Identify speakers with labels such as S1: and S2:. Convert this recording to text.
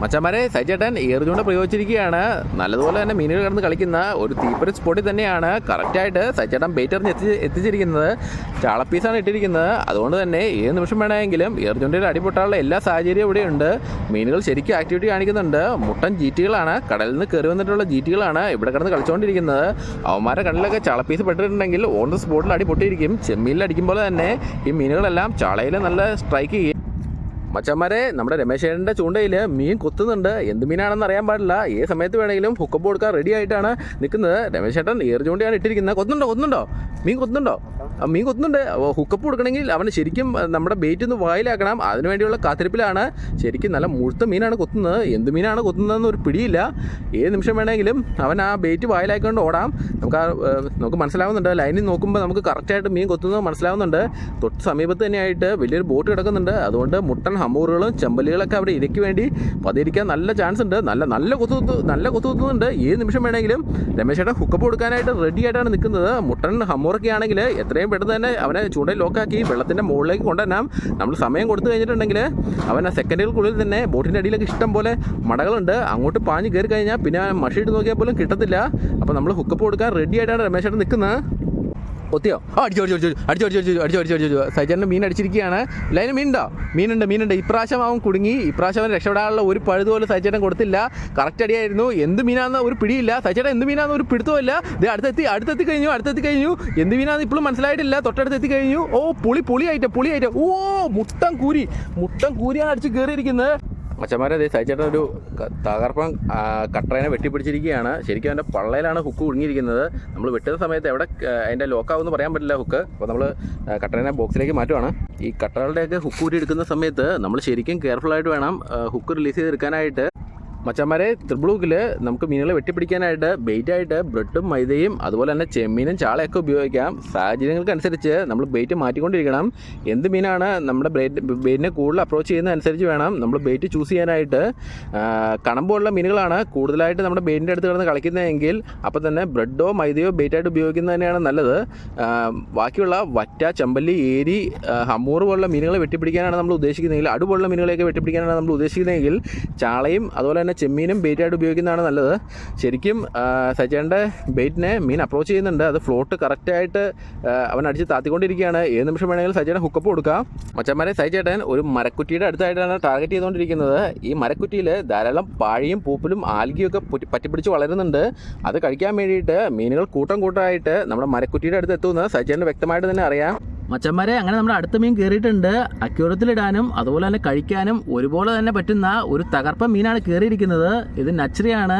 S1: മച്ചന്മാരെ സൈചേട്ടൻ ഏറുചൂണ്ട പ്രയോഗിച്ചിരിക്കുകയാണ്. നല്ലതുപോലെ തന്നെ മീനുകൾ കടന്ന് കളിക്കുന്ന ഒരു തീപ്പൊരു സ്പോട്ടിൽ തന്നെയാണ് കറക്റ്റായിട്ട് സൈചേട്ടൻ ബേറ്റ് എറിഞ്ഞ് എത്തി എത്തിച്ചിരിക്കുന്നത്. ചാളപ്പീസാണ് ഇട്ടിരിക്കുന്നത്. അതുകൊണ്ട് തന്നെ ഏത് നിമിഷം വേണമെങ്കിലും ഏറുചൂണ്ടയിൽ അടിപൊട്ടാനുള്ള എല്ലാ സാഹചര്യവും ഇവിടെയുണ്ട് മീനുകൾ ശരിക്കും ആക്ടിവിറ്റി കാണിക്കുന്നുണ്ട്. മുട്ടൻ ജീറ്റികളാണ് കടലിൽ നിന്ന് കയറി വന്നിട്ടുള്ള ജീറ്റികളാണ് ഇവിടെ കിടന്ന് കളിച്ചുകൊണ്ടിരിക്കുന്നത് അവന്മാരെ കടലിലൊക്കെ ചാളപ്പീസ് പെട്ടിട്ടുണ്ടെങ്കിൽ ഓൺ ദ സ്പോട്ടിൽ അടിപൊട്ടിയിരിക്കും. ചെമ്മീനിൽ അടിക്കുമ്പോൾ തന്നെ ഈ മീനുകളെല്ലാം ചാളയിൽ നല്ല സ്ട്രൈക്ക് ചെയ്യും. മച്ചന്മാരെ നമ്മുടെ രമേശേട്ടന്റെ ചൂണ്ടയിൽ മീൻ കൊത്തുന്നുണ്ട്. എന്ത് മീനാണെന്ന് അറിയാൻ പാടില്ല. ഏത് സമയത്ത് വേണമെങ്കിലും ഹുക്കപ്പ് കൊടുക്കാൻ റെഡി ആയിട്ടാണ് നിൽക്കുന്നത്. രമേശേട്ടൻ ഏറ് ചൂണ്ടയാണ് ഇട്ടിരിക്കുന്നത്? കൊത്തുന്നുണ്ടോ? കൊത്തുന്നുണ്ടോ? മീൻ കൊത്തുന്നുണ്ടോ? മീൻ കൊത്തുന്നുണ്ട്. ഹുക്കപ്പ് കൊടുക്കണമെങ്കിൽ അവന് ശരിക്കും നമ്മുടെ ബെയ്റ്റ് ഒന്ന് വായിലാക്കണം. അതിനുവേണ്ടിയുള്ള കാത്തിരിപ്പിലാണ്. ശരിക്കും നല്ല മുഴുത്ത മീനാണ് കൊത്തുന്നത്. എന്ത് മീനാണ് കൊത്തുന്നതെന്ന് ഒരു പിടിയില്ല. ഏത് നിമിഷം വേണമെങ്കിലും അവൻ ആ ബെയ്റ്റ് വായിലാക്കിക്കൊണ്ട് ഓടാം. നമുക്ക് നമുക്ക് മനസ്സിലാവുന്നുണ്ട്. ലൈനിൽ നോക്കുമ്പോൾ നമുക്ക് കറക്റ്റായിട്ട് മീൻ കൊത്തുന്നത് മനസ്സിലാവുന്നുണ്ട്. തൊട്ട് സമീപത്ത് തന്നെയായിട്ട് വലിയൊരു ബോട്ട് കിടക്കുന്നുണ്ട്. അതുകൊണ്ട് മുട്ടൻ ഹമ്മൂറുകളും ചെമ്പലുകളൊക്കെ അവിടെ ഇരയ്ക്ക് വേണ്ടി പതിയിരിക്കാൻ നല്ല ചാൻസ് ഉണ്ട്. നല്ല നല്ല കുത്തുകുത്തു നല്ല കൊത്തു ഈ ഏത് നിമിഷം വേണമെങ്കിലും രമേശേട്ടൻ ഹുക്കപ്പ് കൊടുക്കാനായിട്ട് റെഡി ആയിട്ടാണ് നിൽക്കുന്നത്. മുട്ടൻ ഹമ്മൂറൊക്കെ ആണെങ്കിൽ എത്രയും പെട്ടെന്ന് തന്നെ അവനെ ചൂണ്ടയിൽ ലോക്കാക്കി വെള്ളത്തിന്റെ മുകളിലേക്ക് കൊണ്ടുവരാം നമ്മൾ സമയം കൊടുത്തു കഴിഞ്ഞിട്ടുണ്ടെങ്കിൽ അവൻ ആ സെക്കൻഡുകൾക്കുള്ളിൽ തന്നെ ബോട്ടിന്റെ അടിയിലൊക്കെ ഇഷ്ടം പോലെ മടകളുണ്ട്. അങ്ങോട്ട് പാഞ്ഞ് കയറി കഴിഞ്ഞാൽ പിന്നെ മഷീട്ട് നോക്കിയാൽ പോലും കിട്ടത്തില്ല. അപ്പോൾ നമ്മൾ ഹുക്കപ്പ് കൊടുക്കാൻ റെഡി ആയിട്ടാണ് രമേശേട്ടൻ നിൽക്കുന്നത്. ഒത്തിയോ ആ അടിച്ചു അടിച്ചു അടിച്ചു അടിച്ചു അടിച്ചു അടിച്ചു അടിച്ചു അടിച്ചു സൈജറിന്റെ മീൻ അടിച്ചിരിക്കുകയാണ്. ലൈന് മീനുണ്ടോ? മീനുണ്ട് മീനുണ്ട്. ഇപ്രാവശ്യം അവൻ കുടുങ്ങി. ഇപ്രാവശ്യം അവൻ രക്ഷപ്പെടാനുള്ള ഒരു പഴുത് പോലും സൈചേട്ടൻ കൊടുത്തില്ല. കറക്റ്റ് അടിയായിരുന്നു. എന്ത് മീനാന്ന് ഒരു പിടിയില്ല. സൈചേട്ടൻ എന്ത് മീനാന്ന് ഒരു പിടുത്തമില്ല ഇത് അടുത്തെത്തി അടുത്തെത്തി കഴിഞ്ഞു അടുത്തെത്തി കഴിഞ്ഞു. എന്ത് മീനാന്ന് ഇപ്പോഴും മനസ്സിലായിട്ടില്ല. തൊട്ടടുത്ത് എത്തി കഴിഞ്ഞു. ഓ പുളി പുളിയായിട്ട് പുളിയായിട്ട്. ഓ മുട്ടം കൂരി. മുട്ടം കൂരിയാണ് അടിച്ച് കയറിയിരിക്കുന്നത്. മച്ചന്മാരെ അതേ സൈചേട്ടൻ ഒരു തകർപ്പൻ കട്ടറേനെ വെട്ടിപ്പിടിച്ചിരിക്കുകയാണ്. ശരിക്കും അതിന്റെ പള്ളയിലാണ് ഹുക്ക് കുടുങ്ങിയിരിക്കുന്നത്. നമ്മൾ വെട്ടുന്ന സമയത്ത് എവിടെ അതിന്റെ ലോക്കാവുമെന്ന് പറയാൻ പറ്റില്ല ഹുക്ക്. അപ്പോൾ നമ്മൾ കട്ടറേനെ ബോക്സിലേക്ക് മാറ്റുവാണ്. ഈ കട്ടറുടെയൊക്കെ ഹുക്ക് ഊരി എടുക്കുന്ന സമയത്ത് നമ്മൾ ശരിക്കും കെയർഫുൾ ആയിട്ട് വേണം ഹുക്ക് റിലീസ് ചെയ്തെടുക്കാനായിട്ട്. മച്ചന്മാരെ ത്രിബ്ലൂക്കിൽ നമുക്ക് മീനുകളെ വെട്ടിപ്പിടിക്കാനായിട്ട് ബെയ്റ്റായിട്ട് ബ്രെഡും മൈദയും അതുപോലെ തന്നെ ചെമ്മീനും ചാളയൊക്കെ ഉപയോഗിക്കാം. സാഹചര്യങ്ങൾക്കനുസരിച്ച് നമ്മൾ ബെയ്റ്റ് മാറ്റിക്കൊണ്ടിരിക്കണം. എന്ത് മീനാണ് നമ്മുടെ ബെയ്റ്റ് ബെയ്റ്റിനെ കൂടുതൽ അപ്രോച്ച് ചെയ്യുന്നതനുസരിച്ച് വേണം നമ്മൾ ബെയ്റ്റ് ചൂസ് ചെയ്യാനായിട്ട്. കണമ്പുള്ള മീനുകളാണ് കൂടുതലായിട്ട് നമ്മുടെ ബെയ്റ്റിന്റെ അടുത്ത് കിടന്ന് കളിക്കുന്നതെങ്കിൽ അപ്പോൾ തന്നെ ബ്രെഡോ മൈദയോ ബെയ്റ്റായിട്ട് ഉപയോഗിക്കുന്നത് തന്നെയാണ് നല്ലത്. ബാക്കിയുള്ള വറ്റ ചെമ്പല്ലി ഏരി ഹമൂർ പോലുള്ള മീനുകളെ വെട്ടിപ്പിടിക്കാനാണ് നമ്മൾ ഉദ്ദേശിക്കുന്നതെങ്കിൽ അടുപോലുള്ള മീനുകളെയൊക്കെ വെട്ടിപ്പിടിക്കാനാണ് നമ്മൾ ഉദ്ദേശിക്കുന്നതെങ്കിൽ ചാളയും അതുപോലെ തന്നെ ചെമ്മീനും ബെയ്റ്റായിട്ട് ഉപയോഗിക്കുന്നതാണ് നല്ലത്. ശരിക്കും സച്ചേന്റെ ബെയ്റ്റിനെ മീൻ അപ്രോച്ച് ചെയ്യുന്നുണ്ട്. അത് ഫ്ലോട്ട് കറക്റ്റായിട്ട് അവൻ അടിച്ച് താത്തിക്കൊണ്ടിരിക്കുകയാണ്. ഏത് നിമിഷം വേണമെങ്കിലും സച്ചേട്ടൻ ഹുക്കപ്പ് കൊടുക്കാം. മച്ചന്മാരെ സൈചേട്ടൻ ഒരു മരക്കുറ്റിയുടെ അടുത്തായിട്ടാണ് ടാർഗറ്റ് ചെയ്തുകൊണ്ടിരിക്കുന്നത്. ഈ മരക്കുറ്റിയിൽ ധാരാളം പാഴിയും പൂപ്പലും ആൽഗിയും ഒക്കെ പറ്റിപ്പിടിച്ച് വളരുന്നുണ്ട്. അത് കഴിക്കാൻ വേണ്ടിയിട്ട് മീനുകൾ കൂട്ടം കൂട്ടമായിട്ട് നമ്മുടെ മരക്കുറ്റിയുടെ അടുത്ത് എത്തുമെന്ന് സച്ചേട്ടന് വ്യക്തമായിട്ട് തന്നെ അറിയാം. മച്ചന്മാരെ അങ്ങനെ നമ്മുടെ അടുത്ത മീൻ കയറിയിട്ടുണ്ട് അക്യൂറത്തിലിടാനും അതുപോലെ തന്നെ കഴിക്കാനും ഒരുപോലെ തന്നെ പറ്റുന്ന ഒരു തകർപ്പൻ മീനാണ് കയറിയിരിക്കുന്നത് ഇത് നച്ചറിയാണ്.